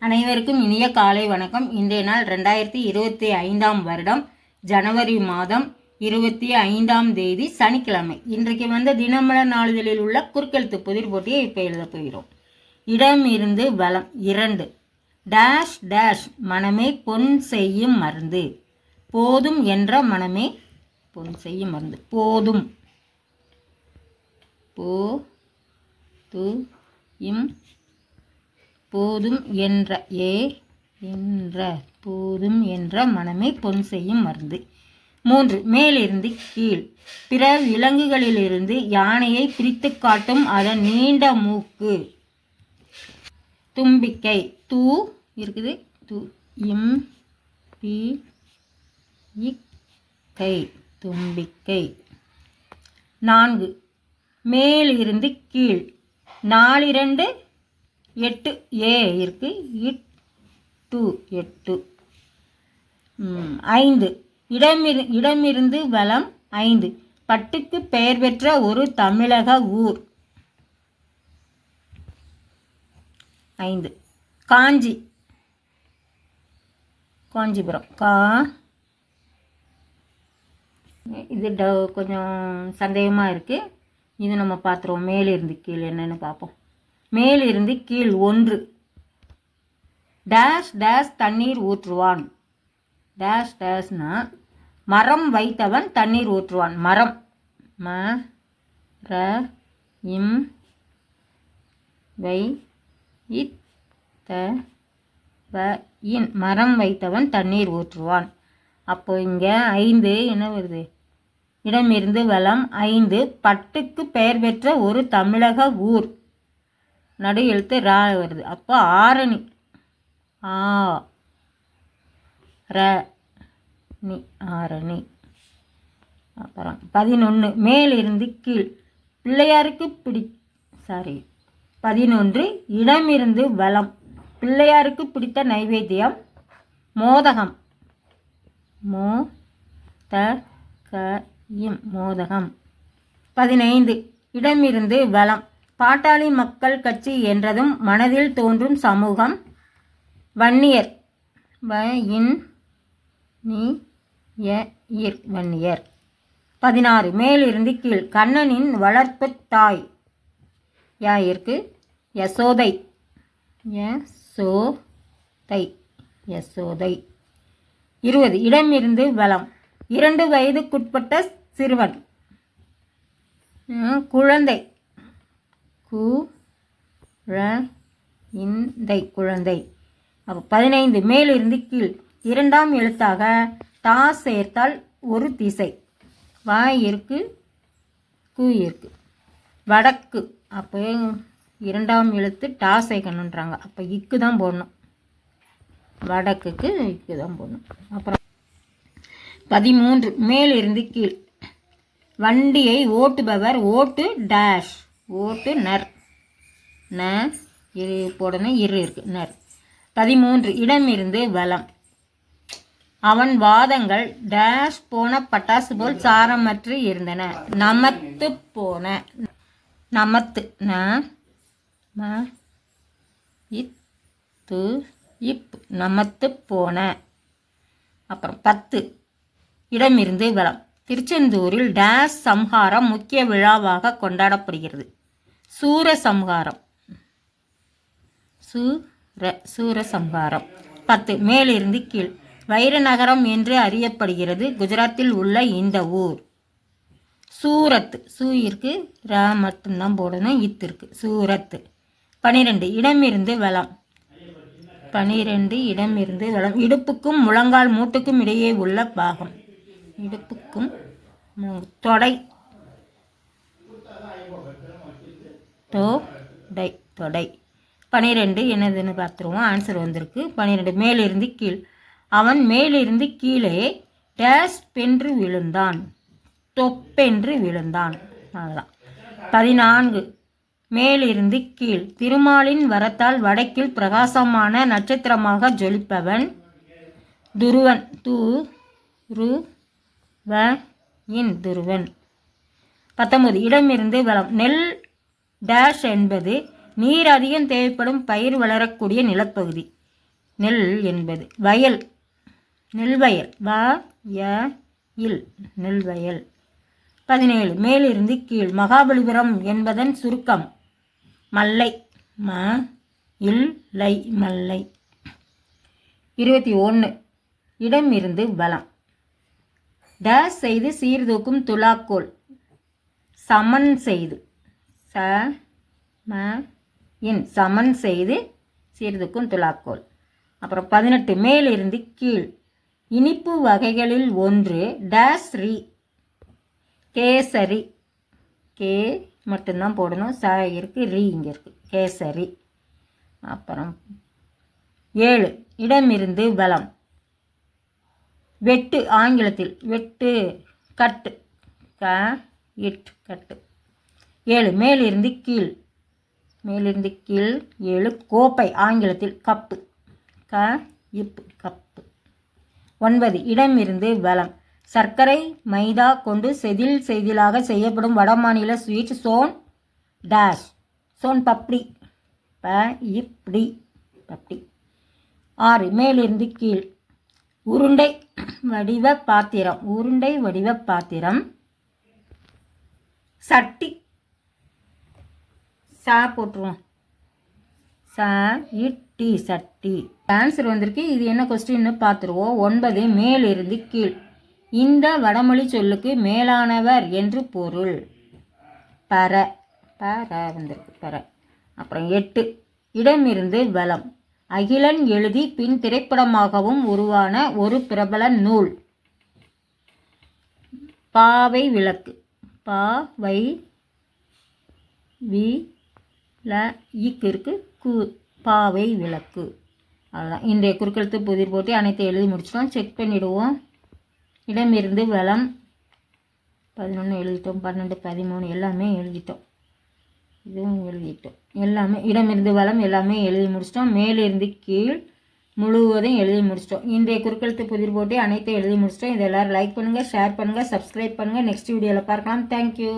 அனைவருக்கும் இனிய காலை வணக்கம். இன்றைய நாள் ரெண்டாயிரத்தி இருபத்தி ஐந்தாம் வருடம் ஜனவரி மாதம் இருபத்தி ஐந்தாம் தேதி சனிக்கிழமை. இன்றைக்கு வந்த தினமல நாளிதழில் உள்ள குறுக்கெழுத்து புதிர் போட்டியை இப்போ எழுத போகிறோம். இடம் இருந்து வளம் இரண்டு. டேஷ் டேஷ் மனமே பொன் செய்யும் மருந்து. போதும் என்ற மனமே பொன் செய்யும் மருந்து. போதும். போ து இம் போதும் என்ற ஏ என்ற போதும் என்ற மனமே பொன் செய்யும் மருந்து. மூன்று மேலிருந்து கீழ். பிற விலங்குகளிலிருந்து யானையை பிரித்து காட்டும் அதன் நீண்ட மூக்கு. தும்பிக்கை தூ இருக்குது து இம் பி இக்கை தும்பிக்கை. நான்கு மேலிருந்து கீழ். நாலிரண்டு எட்டு ஏ இருக்கு இட் டு எட்டு. ஐந்து. இடமிரு இடமிருந்து வளம் ஐந்து. பட்டுக்கு பெயர் பெற்ற ஒரு தமிழக ஊர். ஐந்து. காஞ்சி. காஞ்சிபுரம். கா. இது ட கொஞ்சம் சந்தேகமாக இருக்குது இது நம்ம பார்த்துருவோம் மேலே இருந்து கீழே என்னென்னு பார்ப்போம் மேலிருந்து கீழ் ஒன்று. டேஷ் டேஷ் தண்ணீர் ஊற்றுவான். டேஷ் டேஷ்னா மரம் வைத்தவன் தண்ணீர் ஊற்றுவான். மரம். ம ர இம் வை இத் த வ இன். மரம் வைத்தவன் தண்ணீர் ஊற்றுவான். அப்போ இங்கே ஐந்து என்ன வருது? இடமிருந்து வளம் ஐந்து. பட்டுக்கு பெயர் பெற்ற ஒரு தமிழக ஊர். நடு எழுத்து ரா வருது. அப்போ ஆரணி. ஆ. ர. நி. ஆரணி. அப்புறம் பதினொன்று மேலிருந்து கீழ். பிள்ளையாருக்கு பிடி சாரி பதினொன்று. இடமிருந்து வலம். பிள்ளையாருக்கு பிடித்த நைவேத்தியம். மோதகம். மோ த க இம். மோதகம். பதினைந்து. இடமிருந்து வலம். பாட்டாளி மக்கள் கட்சி என்றதும் மனதில் தோன்றும் சமூகம். வன்னியர். வ இன் நீ ய இர் வன்னியர். பதினாறு. மேலிருந்து கீழ். கண்ணனின் வளர்ப்பு தாய். யா இருக்கு? யசோதை. யசோதை. யசோதை. இருபது. இடமிருந்து வளம் இரண்டு வயதுக்குட்பட்ட சிறுவன். குழந்தை. கு ர இந்தை குழந்தை. அப்போ பதினைந்து மேலிருந்து கீழ். இரண்டாம் எழுத்தாக தா சேர்த்தால் ஒரு திசை. வாய் இருக்கு கு இருக்கு. வடக்கு. அப்போ இரண்டாம் எழுத்து டா சேர்க்கணுன்றாங்க அப்போ இக்கு தான் போடணும். வடக்குக்கு இக்கு தான் போடணும். அப்புறம் பதிமூன்று மேலிருந்து கீழ். வண்டியை ஓட்டுபவர் ஓட்டு டேஷ் ஓட்டு நர். ந இரு போடணும் இரு இருக்கு நர். பதிமூன்று இடமிருந்து வலம். அவன் வாதங்கள் டேஷ் போன பட்டாசு போல் சாரமற்று இருந்தன. நமத்து போன. நமத்து ந ம இத்து இப் நமத்து போன. அப்புறம் பத்து இடமிருந்து வலம். திருச்செந்தூரில் டேஷ் சம்ஹாரம் முக்கிய விழாவாக கொண்டாடப்படுகிறது. சூர சம்ஹாரம் சூர சூரசம்ஹாரம். பத்து மேலிருந்து கீழ். வைரநகரம் என்று அறியப்படுகிறது குஜராத்தில் உள்ள இந்த ஊர். சூரத் சூயிற்கு ர மட்டும்தான் போடணும் இத்திற்கு சூரத்து. சூரத் பனிரெண்டு இடமிருந்து வளம் பனிரெண்டு இடமிருந்து வளம் இடுப்புக்கும் முழங்கால் மூட்டுக்கும் இடையே உள்ள பாகம். இடுப்புக்கும் தொடை. தொடை தொடை. தொடை பனிரெண்டு என்னதுன்னு பார்த்துருவோம். ஆன்சர் வந்திருக்கு. பனிரெண்டு மேலிருந்து கீழ். அவன் மேலிருந்து கீழே டேஸ் பென்று விழுந்தான். தொப்பென்று விழுந்தான். அதுதான் பதினான்கு மேலிருந்து கீழ். திருமாலின் வரத்தால் வடக்கில் பிரகாசமான நட்சத்திரமாக ஜொலிப்பவன் துருவன். து ரு வ இன் துருவன். பத்தொன்பது இடமிருந்து வளம் நெல் டேஷ் என்பது நீர் அதிகம் தேவைப்படும் பயிர் வளரக்கூடிய நிலப்பகுதி. நெல் என்பது வயல். நெல்வயல். வா ய இல். நெல்வயல். பதினேழு. மேலிருந்து கீழ். மகாபலிபுரம் என்பதன் சுருக்கம். மல்லை. ம இல். லை. மல்லை. இருபத்தி ஒன்று இடம் இருந்து வளம். டேஷ் செய்து சீர்தூக்கும் துலாக்கோல். சமன் செய்து. ச ம இன் சமன் செய்து சீர்தூக்கும் துலாக்கோல். அப்புறம் பதினெட்டு மேலிருந்து கீழ். இனிப்பு வகைகளில் ஒன்று டேஸ் ரி கேசரி. கே மட்டும்தான் போடணும். ச இருக்கு ரி இங்கே இருக்குது கேசரி. அப்புறம் ஏழு இடமிருந்து வளம். வெட்டு ஆங்கிலத்தில் வெட்டு கட்டு. க இட் கட்டு. ஏழு. மேலிருந்து கீழ். மேலிருந்து கீழ் ஏழு. கோப்பை ஆங்கிலத்தில் கப்பு. க இப்பு கப்பு. ஒன்பது. இடமிருந்து வளம் சர்க்கரை மைதா கொண்டு செதில் செதிலாக செய்யப்படும் வடமாநில ஸ்வீட் சோன் டேஷ். சோன் பப்டி. ப இப்டி. பப்டி. ஆறு. மேலிருந்து கீழ். உருண்டை வடிவ பாத்திரம். உருண்டை வடிவ பாத்திரம். சட்டி. சா போட்டுருவோம். சா இட்டி சட்டி ஆன்சர் வந்திருக்கு. இது என்ன கொஸ்டின்னு பார்த்துருவோம். ஒன்பது மேலிருந்து கீழ். இந்த வடமொழி சொல்லுக்கு மேலானவர் என்று பொருள். பர பர வந்திருக்கு. பர. அப்புறம் எட்டு. இடமிருந்து வளம் அகிலன் எழுதி பின் திரைப்படமாகவும் உருவான ஒரு பிரபல நூல். பாவை விளக்கு. பாவை வி ல இக்கு கு பாவை விளக்கு. அவ்வளோதான் இன்றைய குறுக்கெழுத்து புதிர் போட்டி அனைத்து எழுதி முடிச்சிட்டோம். செக் பண்ணிவிடுவோம் இடமிருந்து வளம் பதினொன்று எழுதிட்டோம். பன்னெண்டு பதிமூணு எல்லாமே எழுதிட்டோம். இதுவும் எழுதிட்டோம். எல்லாமே இடமிருந்து வளம் எல்லாமே எழுதி முடிச்சிட்டோம். மேலிருந்து கீழ் முழுவதும் எழுதி முடிச்சிட்டோம். இன்றைய குறுக்கெழுத்து புதிர் போட்டி அனைத்தும் எழுதி முடிச்சிட்டோம். இதை எல்லோரும் லைக் பண்ணுங்கள் ஷேர் பண்ணுங்கள் சப்ஸ்கிரைப் பண்ணுங்கள் நெக்ஸ்ட் வீடியோவில் பார்க்கலாம். தேங்க்யூ